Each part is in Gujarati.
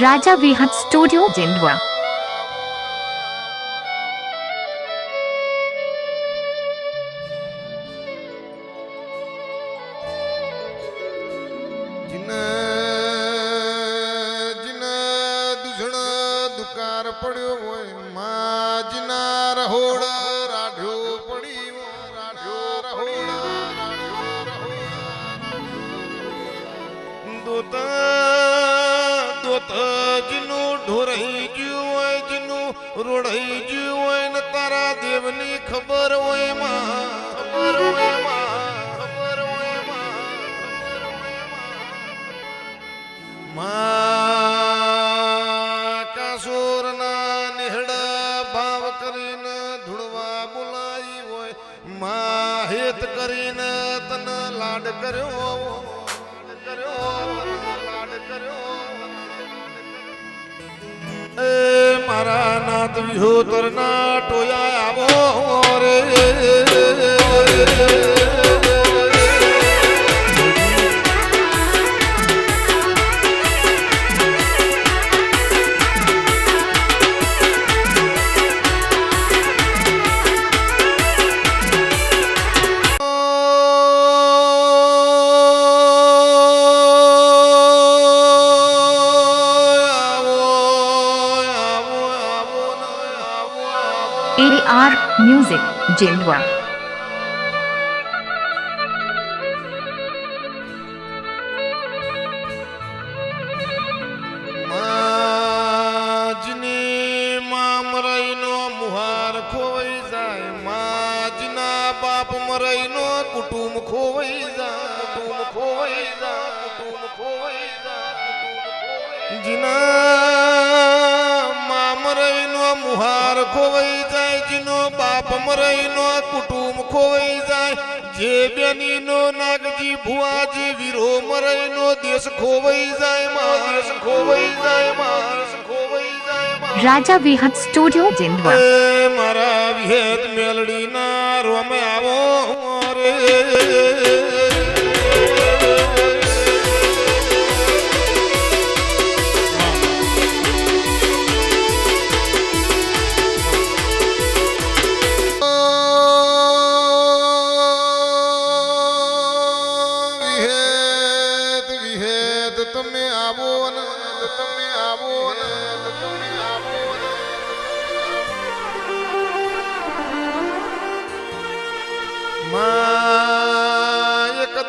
રાજા વિહત સ્ટુડિયો જેન્ડવા દુકાર પડ્યો હોયમાં જીના રહોડ રાઢ્યો પડી રાઢ્યો રહોડ. દોત દોત જીનું ઢોરઈ ગયું જીનું રોડાઈ ગયું હોય, ને તારા દેવની ખબર હોયમાં ખબર હોયમાં કાસુરના ભાવ કરીને ધૂળવા બોલાઈ હોય, માં હેત કરીને તને લાડ કર્યો મારા નાથ વિહોતરના ટોયા આવો રે. મરાઈનો કુટુંબ ખોવાઈ જાય. કુટુંબ ખોવાઈ જાય. કુટુંબ ખોવાઈ જાય. જીના માં મરાઈનો મુહાર ખોવાઈ જાય. બાપ મરાઈનો કુટુંબ ખોવાઈ જાય. જે બેનીનો નાગજી ભુવાજી વીરો મરાઈનો દેશ ખોવાઈ જાય માં દેશ ખોવાઈ જાય માં ખોવાઈ જાય રાજા વિહત સ્ટુડિયો જેન્ડવા મારા વિહેત મેલડીના રોમે આવો રે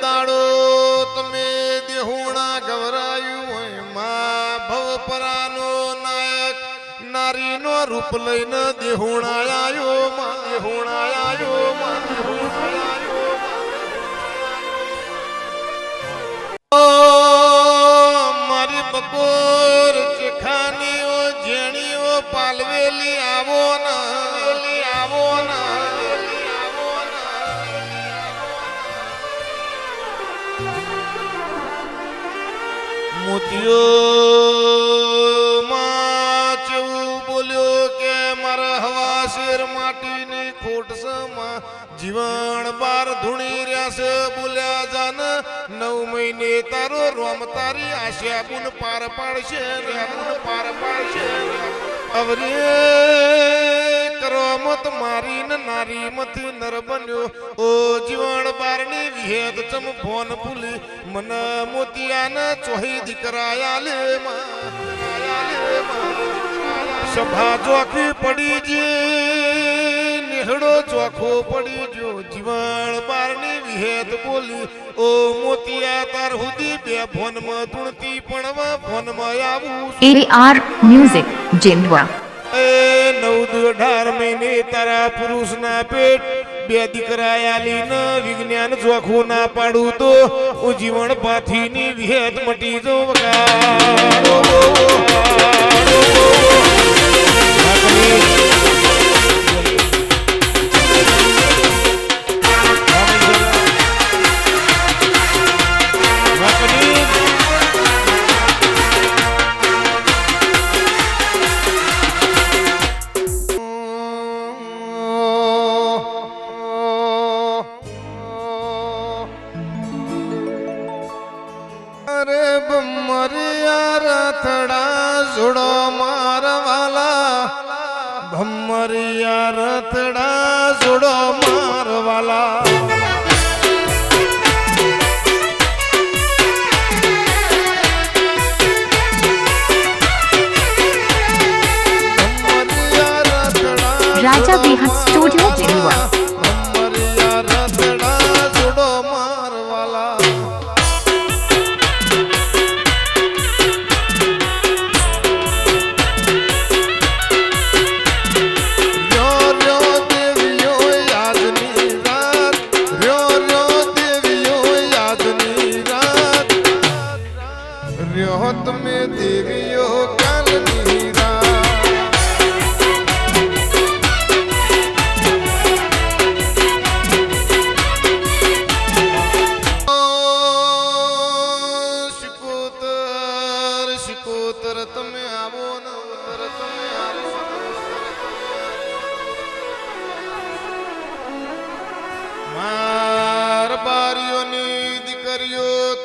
દાડો તમે દેહુણા ગવરાયું હોય, માં ભવપરાનો નાયક, નારીનો રૂપ લઈને દેહુણા આવ્યો માં દેહુણા આવ્યો માં દેહુણા મોતિયો માં ચેવું બોલ્યો કે મારા હવા શેર માટીની ખોટ સમા જીવન બાર ધૂણી રહ્યા છે. બોલ્યા, જાન, નવ મહિને તારો રોમ તારી આશા ગુણ પાર પાડશે પાર પાડશે અવરે કરમત મારી નારી મથી નર બન્યો. ઓ જીવણ બારની વિહેદ ચમ ફોન ભૂલી. મન મોતિયાને ચોહી દીકરાયા લે સભા ચોખી પડી જે નિહડો ચોખો પડી જો. જીવણ બારની વિહેદ બોલી. ઓ મોતિયા, તાર હુદી બે ફોનમાં ધૂણતી પણ ફોનમાં આવું એ આર મ્યુઝિક જેન્ડવા એ નવ અઢાર મહિને તારા પુરુષના પેટ, બે દીકરા આલી વિજ્ઞાન જોખું ના પાડું તો હું જીવન પાથીની વિહેત મટી જો ભમરિયા રથડા જોડો મારવાલા. ભમરિયા રથડા જોડો મારવાલા. રાજા વિહત સ્ટુડિયો જેલવા.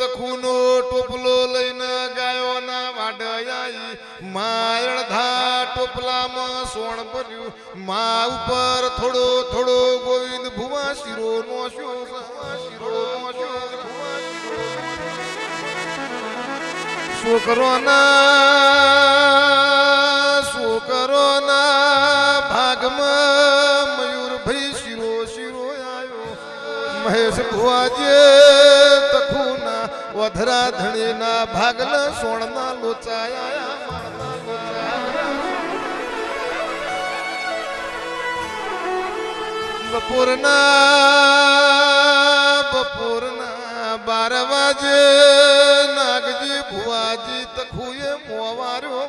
તખુનો ટોપલો લઈને ગાયોના વાડયાઈ માયળ ધા ટોપલામાં સોણ ભર્યું. મા ઉપર થોડો થોડો ગોવિંદ ભુવા શિરો નો શો શિરો નો છોકરોના છોકરોના ભાગમાં મયુરભાઈ શિરો શિરો આવ્યો મહેશ ભુવાજે વધરા ધણીના ભાગના સોણના લોચાયા. બપોરના બપોરના બાર વાજે નાગજી ભુવાજી તખુએ મોવાર્યો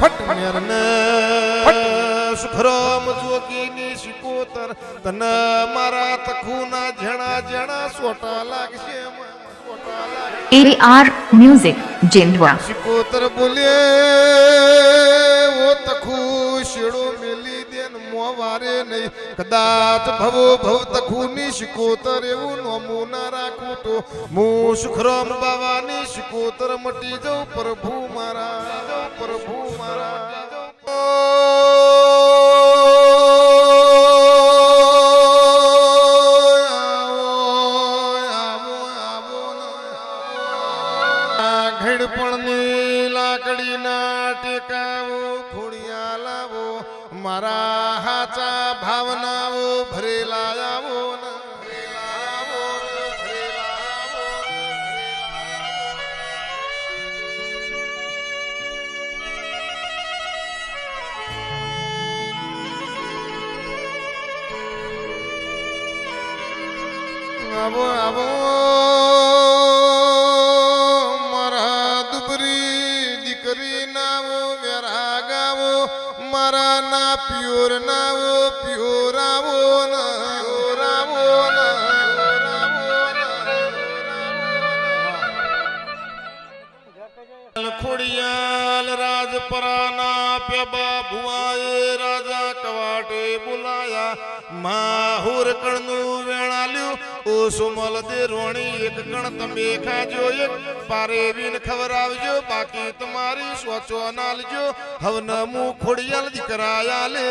ફટમેરને સુખરામ જોગીની શિકોતર તને મારા તખુના જણા જણા સોટા લાગશે લાગશે. મ્યુઝિક જેન્ડવા શિકોતર બોલે ઓ તખુ શેડો મેલી દેન મોવારે નહીં. કદાચ ભવો ભવ તખુની શિકોતર એવું નોમું ના રાખું તો. હું સુખરામ બાવાની શિકોતર મટી જાઉં પ્રભુ મારા પ્રભુ મારા. ઘડપણની લાકડીના ટેકાવો ખોડિયા લાવો મારા હાચા ભાવનાઓ ભરેલા આવો આવો આવો. મારા ના પ્યોર નાવો પ્યોર આવો ના, પ્યોર આવો ના, પ્યોર આવો ના ખોડિયાલ રાજપરાના પ્યબા ભુવાએ રાજા કવાટે બોલાયા. માહુર કણનું વેણાલ્યું ઓ સુમલ દે રોણી, એક કણ તમે ખાજો, એક પારે વીન ખવરાવજો બાકી તમારી સોચો નાલજો. હવન મુ ખોડિયાલ દીકરાયા લે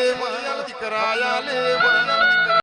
દીકરાયા લે દીકરાયા